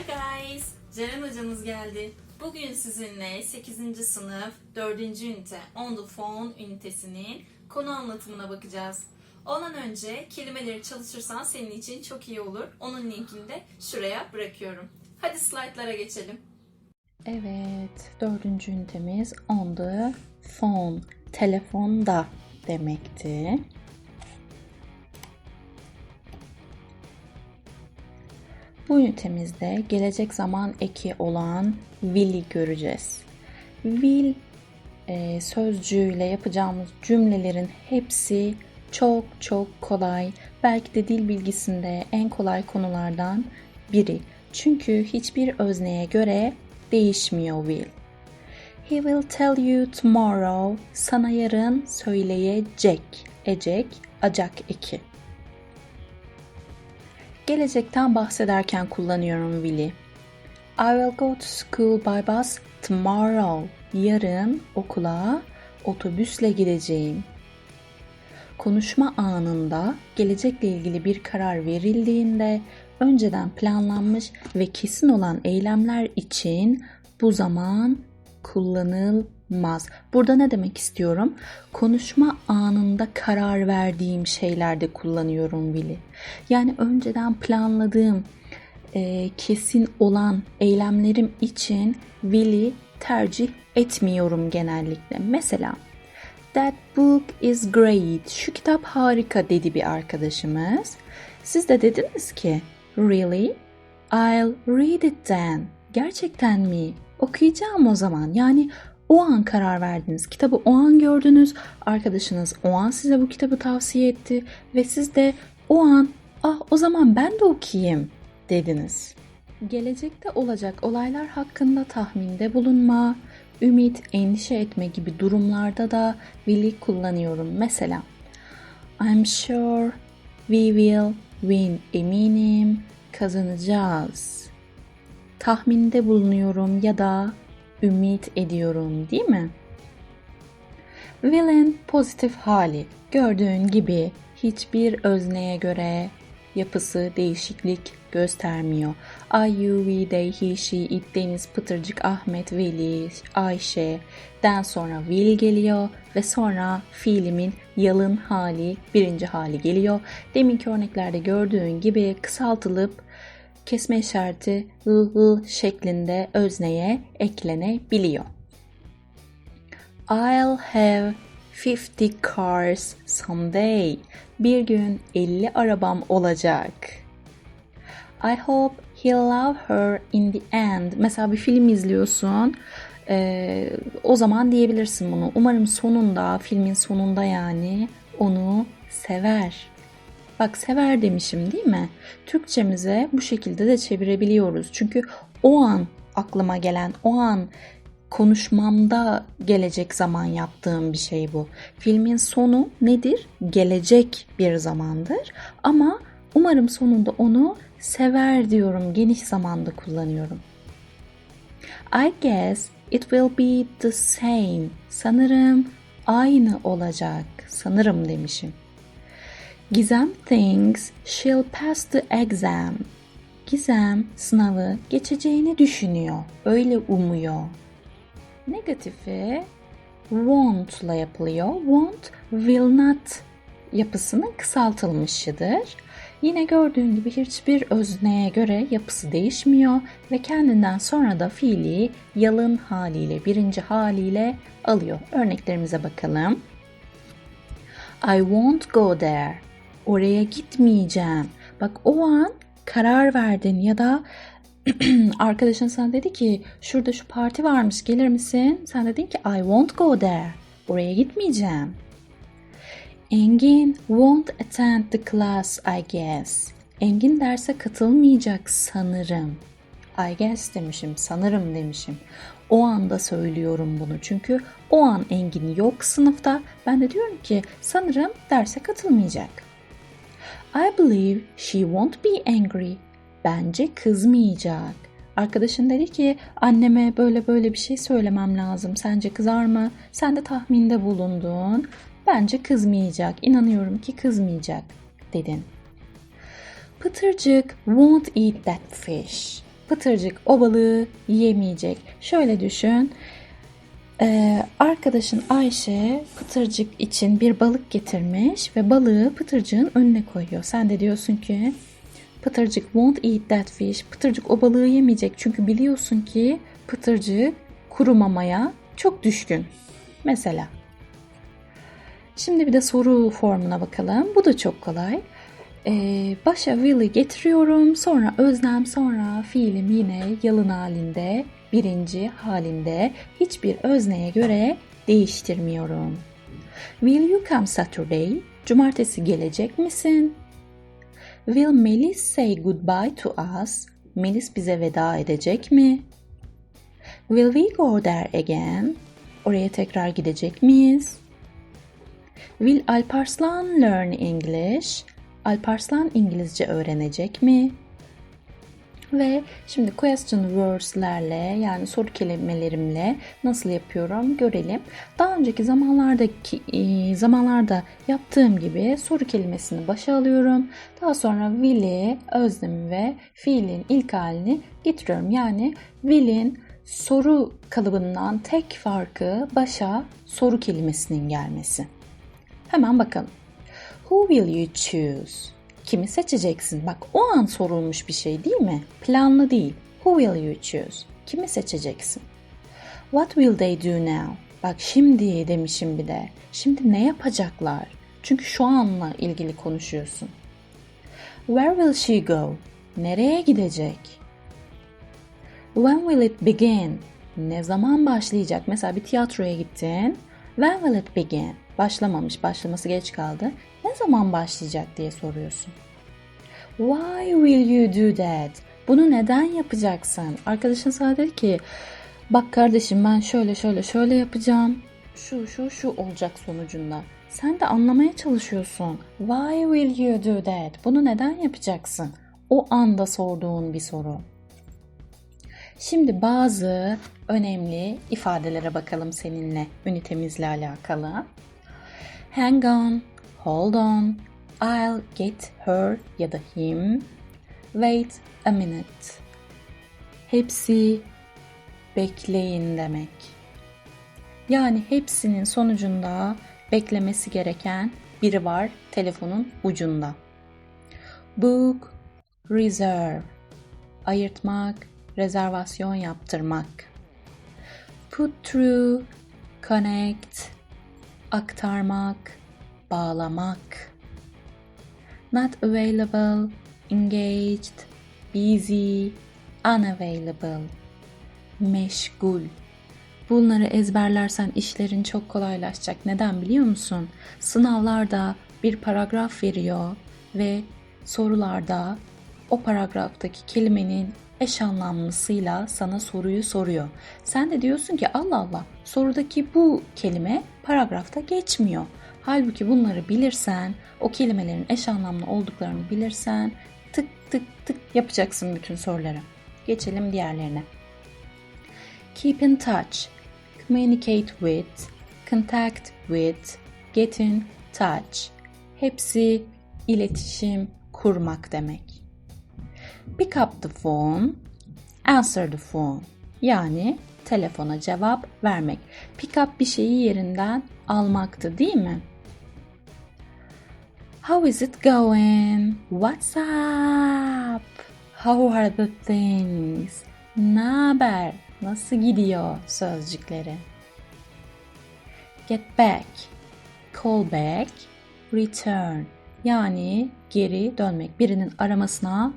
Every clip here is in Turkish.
Hi guys! Ceren hocamız geldi. Bugün sizinle 8. sınıf 4. ünite On the Phone ünitesinin konu anlatımına bakacağız. Ondan önce kelimeleri çalışırsan senin için çok iyi olur. Onun linkini de şuraya bırakıyorum. Hadi slaytlara geçelim. Evet, dördüncü ünitemiz on the phone, telefonda demekti. Bu ünitemizde gelecek zaman eki olan will'i göreceğiz. Will e, sözcüğüyle yapacağımız cümlelerin hepsi çok çok kolay. Belki de dil bilgisinde en kolay konulardan biri. Çünkü hiçbir özneye göre değişmiyor will. He will tell you tomorrow. Sana yarın söyleyecek. Ecek, acak eki. Gelecekten bahsederken kullanıyorum will'i. I will go to school by bus tomorrow. Yarın okula otobüsle gideceğim. Konuşma anında gelecekle ilgili bir karar verildiğinde önceden planlanmış ve kesin olan eylemler için bu zaman kullanılmaz. Burada ne demek istiyorum? Konuşma anında karar verdiğim şeylerde kullanıyorum will'i. Yani önceden planladığım e, kesin olan eylemlerim için will'i tercih etmiyorum genellikle. Mesela That book is great. Şu kitap harika dedi bir arkadaşımız. Siz de dediniz ki Really? I'll read it then. Gerçekten mi? Okuyacağım o zaman. Yani o an karar verdiniz. Kitabı o an gördünüz. Arkadaşınız o an size bu kitabı tavsiye etti ve siz de o an ah o zaman ben de okuyayım dediniz. Gelecekte olacak olaylar hakkında tahminde bulunma, ümit, endişe etme gibi durumlarda da will'i kullanıyorum. Mesela I'm sure we will win. Eminim kazanacağız. Tahminde bulunuyorum ya da ümit ediyorum değil mi? Will'in pozitif hali gördüğün gibi hiçbir özneye göre yapısı değişiklik göstermiyor. I, you, we, they, he, she, it, Deniz, Pıtırcık, Ahmet, Veli, Ayşe den sonra will geliyor ve sonra fiilimin yalın hali, birinci hali geliyor. Deminki örneklerde gördüğün gibi kısaltılıp kesme işareti l şeklinde özneye eklenebiliyor. I'll have 50 cars someday. Bir gün 50 arabam olacak. I hope he'll love her in the end. Mesela bir film izliyorsun. Ee, o zaman diyebilirsin bunu. Umarım sonunda, filmin sonunda yani onu sever. Bak sever demişim değil mi? Türkçemize bu şekilde de çevirebiliyoruz. Çünkü o an aklıma gelen, o an konuşmamda gelecek zaman yaptığım bir şey bu. Filmin sonu nedir? Gelecek bir zamandır ama umarım sonunda onu sever diyorum. Geniş zamanda kullanıyorum. I guess it will be the same. Sanırım aynı olacak. Sanırım demişim. Gizem thinks she'll pass the exam. Gizem sınavı geçeceğini düşünüyor. Öyle umuyor. Negatifi won't ile yapılıyor. Won't will not yapısının kısaltılmışıdır. Yine gördüğün gibi hiçbir özneye göre yapısı değişmiyor ve kendinden sonra da fiili yalın haliyle, birinci haliyle alıyor. Örneklerimize bakalım. I won't go there. Oraya gitmeyeceğim. Bak o an karar verdin ya da arkadaşın sana dedi ki şurada şu parti varmış gelir misin? Sen dedin ki I won't go there. Oraya gitmeyeceğim. Engin won't attend the class I guess. Engin derse katılmayacak sanırım. I guess demişim, sanırım demişim. O anda söylüyorum bunu çünkü o an Engin yok sınıfta. Ben de diyorum ki sanırım derse katılmayacak. I believe she won't be angry. Bence kızmayacak. Arkadaşın dedi ki anneme böyle böyle bir şey söylemem lazım. Sence kızar mı? Sen de tahminde bulundun. Bence kızmayacak. İnanıyorum ki kızmayacak dedin. Pıtırcık won't eat that fish. Pıtırcık o balığı yemeyecek. Şöyle düşün. Ee, arkadaşın Ayşe Pıtırcık için bir balık getirmiş ve balığı Pıtırcık'ın önüne koyuyor. Sen de diyorsun ki Pıtırcık won't eat that fish. Pıtırcık o balığı yemeyecek çünkü biliyorsun ki Pıtırcık kuru mamaya çok düşkün. Mesela. Şimdi bir de soru formuna bakalım. Bu da çok kolay. Ee, başa will'i getiriyorum. Sonra özlem, sonra fiilim yine yalın halinde, birinci halinde hiçbir özneye göre değiştirmiyorum. Will you come Saturday? Cumartesi gelecek misin? Will Melis say goodbye to us? Melis bize veda edecek mi? Will we go there again? Oraya tekrar gidecek miyiz? Will Alparslan learn English? Alparslan İngilizce öğrenecek mi? Ve şimdi question words'lerle yani soru kelimelerimle nasıl yapıyorum görelim. Daha önceki zamanlardaki e, zamanlarda yaptığım gibi soru kelimesini başa alıyorum. Daha sonra will'i, özlemi ve fiilin ilk halini getiriyorum. Yani will'in soru kalıbından tek farkı başa soru kelimesinin gelmesi. Hemen bakalım. Who will you choose? Kimi seçeceksin? Bak o an sorulmuş bir şey değil mi? Planlı değil. Who will you choose? Kimi seçeceksin? What will they do now? Bak şimdi demişim bir de. Şimdi ne yapacaklar? Çünkü şu anla ilgili konuşuyorsun. Where will she go? Nereye gidecek? When will it begin? Ne zaman başlayacak? Mesela bir tiyatroya gittin. When will it begin? Başlamamış, başlaması geç kaldı. Ne zaman başlayacak diye soruyorsun. Why will you do that? Bunu neden yapacaksın? Arkadaşın sana dedi ki bak kardeşim ben şöyle şöyle şöyle yapacağım. Şu şu şu olacak sonucunda. Sen de anlamaya çalışıyorsun. Why will you do that? Bunu neden yapacaksın? O anda sorduğun bir soru. Şimdi bazı önemli ifadelere bakalım seninle ünitemizle alakalı. Hang on, hold on, I'll get her ya da him. Wait a minute. Hepsi bekleyin demek. Yani hepsinin sonucunda beklemesi gereken biri var telefonun ucunda. Book, reserve, ayırtmak, rezervasyon yaptırmak. Put through, connect, aktarmak, bağlamak. Not available, engaged, busy, unavailable. Meşgul. Bunları ezberlersen işlerin çok kolaylaşacak. Neden biliyor musun? Sınavlarda bir paragraf veriyor ve sorularda o paragraftaki kelimenin eş anlamlısıyla sana soruyu soruyor. Sen de diyorsun ki Allah Allah sorudaki bu kelime paragrafta geçmiyor. Halbuki bunları bilirsen, o kelimelerin eş anlamlı olduklarını bilirsen tık tık tık yapacaksın bütün soruları. Geçelim diğerlerine. Keep in touch, communicate with, contact with, get in touch. Hepsi iletişim kurmak demek. Pick up the phone, answer the phone. Yani telefona cevap vermek. Pick up bir şeyi yerinden almaktı değil mi? How is it going? What's up? How are the things? Ne haber? Nasıl gidiyor sözcükleri? Get back, call back, return. Yani geri dönmek. Birinin aramasına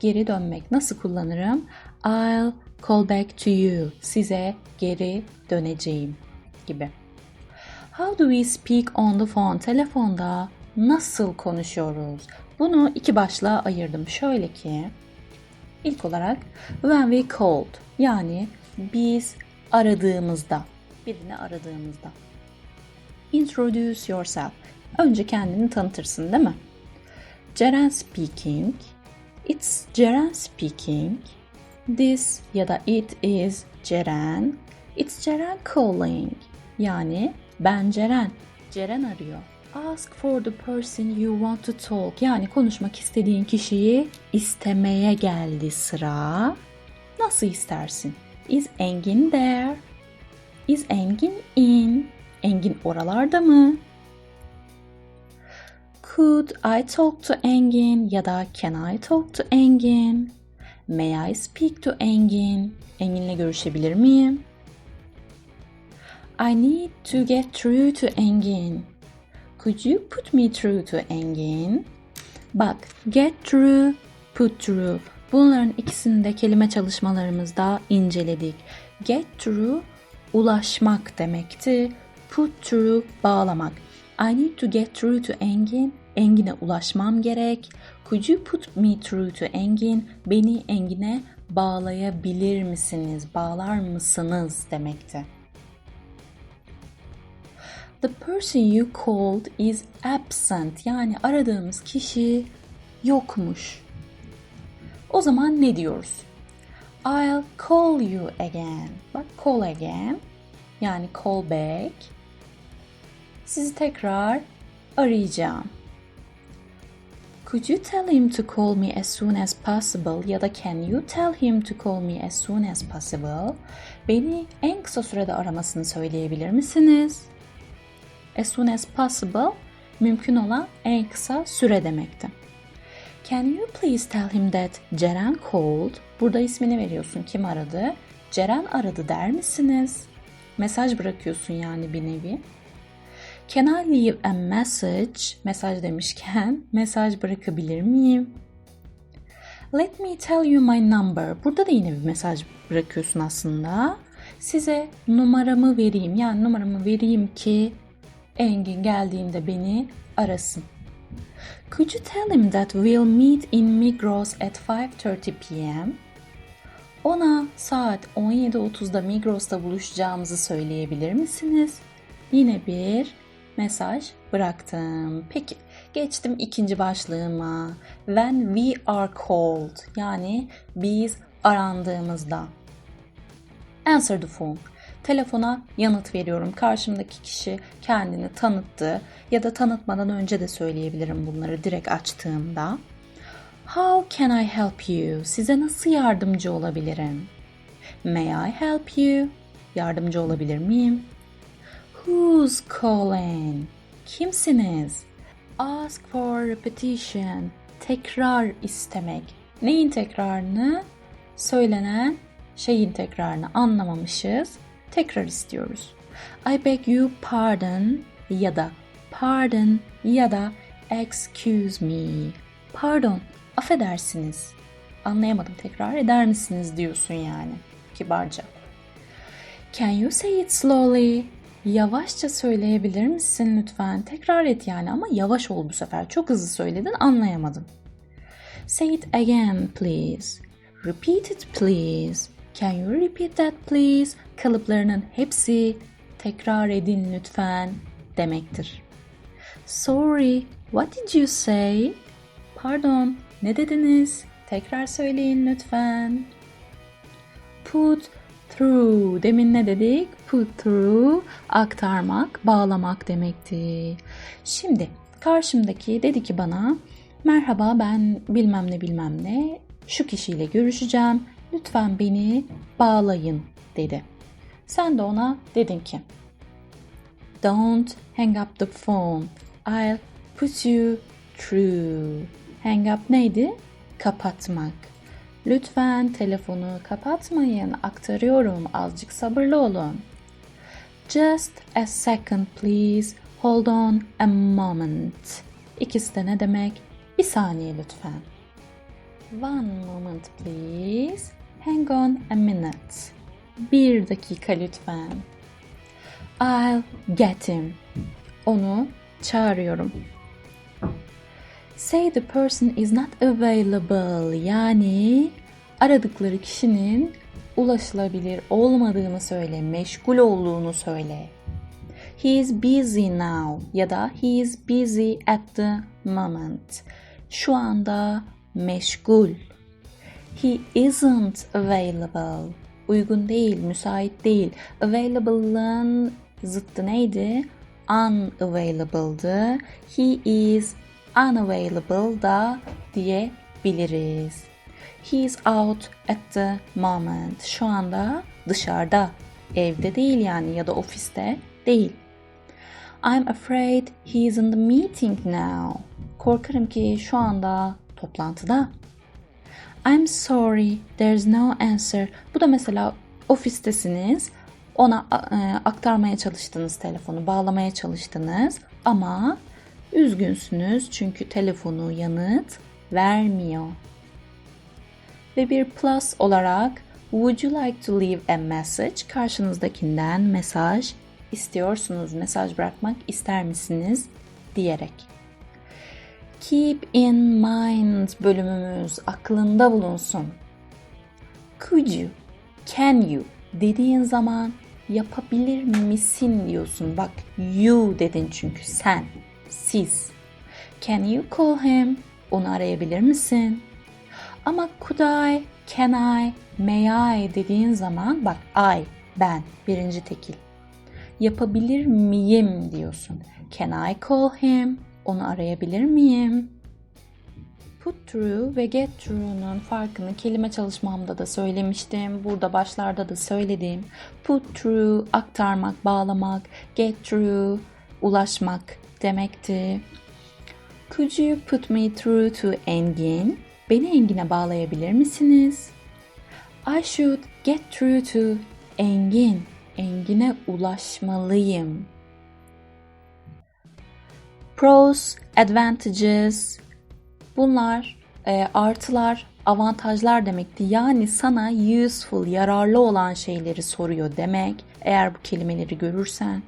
geri dönmek. Nasıl kullanırım? I'll call back to you. Size geri döneceğim gibi. How do we speak on the phone? Telefonda nasıl konuşuyoruz? Bunu iki başlığa ayırdım. Şöyle ki ilk olarak when we called yani biz aradığımızda birini aradığımızda introduce yourself. Önce kendini tanıtırsın değil mi? Ceren speaking. It's Ceren speaking. This ya da it is Ceren. It's Ceren calling. Yani ben Ceren. Ceren arıyor. Ask for the person you want to talk. Yani konuşmak istediğin kişiyi istemeye geldi sıra. Nasıl istersin? Is Engin there? Is Engin in? Engin oralarda mı? Could I talk to Engin ya da can I talk to Engin? May I speak to Engin? Engin'le görüşebilir miyim? I need to get through to Engin. Could you put me through to Engin? Bak, get through, put through. Bunların ikisini de kelime çalışmalarımızda inceledik. Get through ulaşmak demekti. Put through bağlamak. I need to get through to Engin. Engin'e ulaşmam gerek. Could you put me through to Engin? Beni Engin'e bağlayabilir misiniz? Bağlar mısınız demekti. The person you called is absent. Yani aradığımız kişi yokmuş. O zaman ne diyoruz? I'll call you again. Bak call again. Yani call back. Sizi tekrar arayacağım. Could you tell him to call me as soon as possible ya da can you tell him to call me as soon as possible? Beni en kısa sürede aramasını söyleyebilir misiniz? As soon as possible mümkün olan en kısa süre demekti. Can you please tell him that Ceren called? Burada ismini veriyorsun. Kim aradı? Ceren aradı der misiniz? Mesaj bırakıyorsun yani bir nevi. Can I leave a message? Mesaj demişken mesaj bırakabilir miyim? Let me tell you my number. Burada da yine bir mesaj bırakıyorsun aslında. Size numaramı vereyim. Yani numaramı vereyim ki Engin geldiğinde beni arasın. Could you tell him that we'll meet in Migros at 5:30 p.m.? Ona saat 17.30'da Migros'ta buluşacağımızı söyleyebilir misiniz? Yine bir mesaj bıraktım. Peki geçtim ikinci başlığıma. When we are called yani biz arandığımızda. Answer the phone. Telefona yanıt veriyorum. Karşımdaki kişi kendini tanıttı ya da tanıtmadan önce de söyleyebilirim bunları direkt açtığımda. How can I help you? Size nasıl yardımcı olabilirim? May I help you? Yardımcı olabilir miyim? Who's calling? Kimsiniz? Ask for repetition. Tekrar istemek. Neyin tekrarını? Söylenen şeyin tekrarını anlamamışız. Tekrar istiyoruz. I beg you pardon ya da pardon ya da excuse me. Pardon, affedersiniz. Anlayamadım tekrar eder misiniz diyorsun yani kibarca. Can you say it slowly? Yavaşça söyleyebilir misin lütfen? Tekrar et yani ama yavaş ol bu sefer. Çok hızlı söyledin anlayamadım. Say it again please. Repeat it please. Can you repeat that please? Kalıplarının hepsi tekrar edin lütfen demektir. Sorry, what did you say? Pardon, ne dediniz? Tekrar söyleyin lütfen. Put through. Demin ne dedik? Put through aktarmak, bağlamak demekti. Şimdi karşımdaki dedi ki bana merhaba ben bilmem ne bilmem ne şu kişiyle görüşeceğim. Lütfen beni bağlayın dedi. Sen de ona dedin ki Don't hang up the phone. I'll put you through. Hang up neydi? Kapatmak. Lütfen telefonu kapatmayın. Aktarıyorum. Azıcık sabırlı olun. Just a second please. Hold on a moment. İkisi de ne demek? Bir saniye lütfen. One moment please. Hang on a minute. Bir dakika lütfen. I'll get him. Onu çağırıyorum. Say the person is not available. Yani aradıkları kişinin ulaşılabilir olmadığını söyle, meşgul olduğunu söyle. He is busy now ya da he is busy at the moment. Şu anda meşgul. He isn't available. Uygun değil, müsait değil. Available'ın zıttı neydi? Unavailable'dı. He is unavailable da diyebiliriz. He's out at the moment. Şu anda dışarıda. Evde değil yani ya da ofiste değil. I'm afraid he's in the meeting now. Korkarım ki şu anda toplantıda. I'm sorry, there's no answer. Bu da mesela ofistesiniz. Ona e, aktarmaya çalıştınız telefonu, bağlamaya çalıştınız ama üzgünsünüz çünkü telefonu yanıt vermiyor. Ve bir plus olarak Would you like to leave a message? Karşınızdakinden mesaj istiyorsunuz, mesaj bırakmak ister misiniz diyerek. Keep in mind bölümümüz aklında bulunsun. Could you, can you dediğin zaman yapabilir misin diyorsun. Bak you dedin çünkü sen, siz. Can you call him? Onu arayabilir misin? Ama could I, can I, may I dediğin zaman bak I, ben, birinci tekil. Yapabilir miyim diyorsun. Can I call him? Onu arayabilir miyim? Put through ve get through'un farkını kelime çalışmamda da söylemiştim. Burada başlarda da söyledim. Put through aktarmak, bağlamak, get through ulaşmak demekti. Could you put me through to Engin? Beni Engin'e bağlayabilir misiniz? I should get through to Engin. Engin'e ulaşmalıyım. Pros, advantages. Bunlar e, artılar, avantajlar demekti. Yani sana useful, yararlı olan şeyleri soruyor demek. Eğer bu kelimeleri görürsen.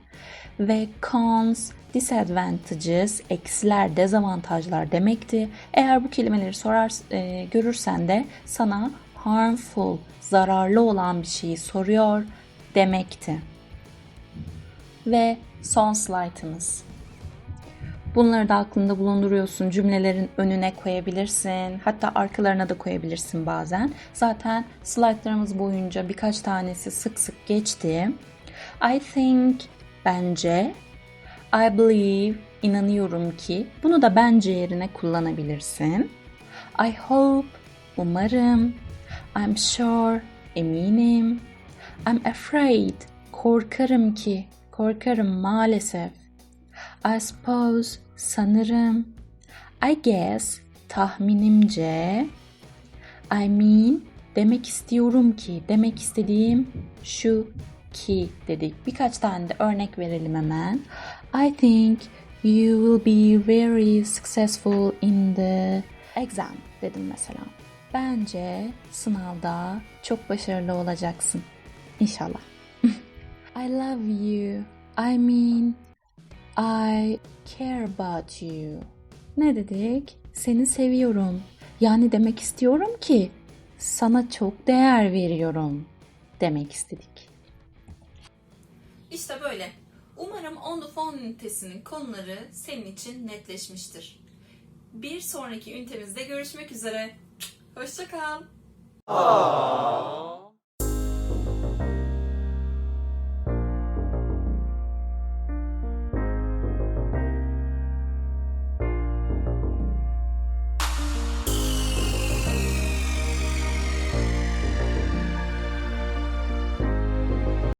Ve cons, disadvantages, eksiler, dezavantajlar demekti. Eğer bu kelimeleri sorar, e, görürsen de sana harmful, zararlı olan bir şeyi soruyor demekti. Ve son slaytımız. Bunları da aklında bulunduruyorsun. Cümlelerin önüne koyabilirsin. Hatta arkalarına da koyabilirsin bazen. Zaten slaytlarımız boyunca birkaç tanesi sık sık geçti. I think, bence. I believe, inanıyorum ki. Bunu da bence yerine kullanabilirsin. I hope, umarım. I'm sure, eminim. I'm afraid, korkarım ki. Korkarım maalesef. I suppose, sanırım. I guess, tahminimce. I mean, demek istiyorum ki, demek istediğim şu ki dedik. Birkaç tane de örnek verelim hemen. I think you will be very successful in the exam dedim mesela. Bence sınavda çok başarılı olacaksın. İnşallah. I love you. I mean, I care about you. Ne dedik? Seni seviyorum. Yani demek istiyorum ki sana çok değer veriyorum demek istedik. İşte böyle. Umarım On the Phone ünitesinin konuları senin için netleşmiştir. Bir sonraki ünitemizde görüşmek üzere. Hoşça kal.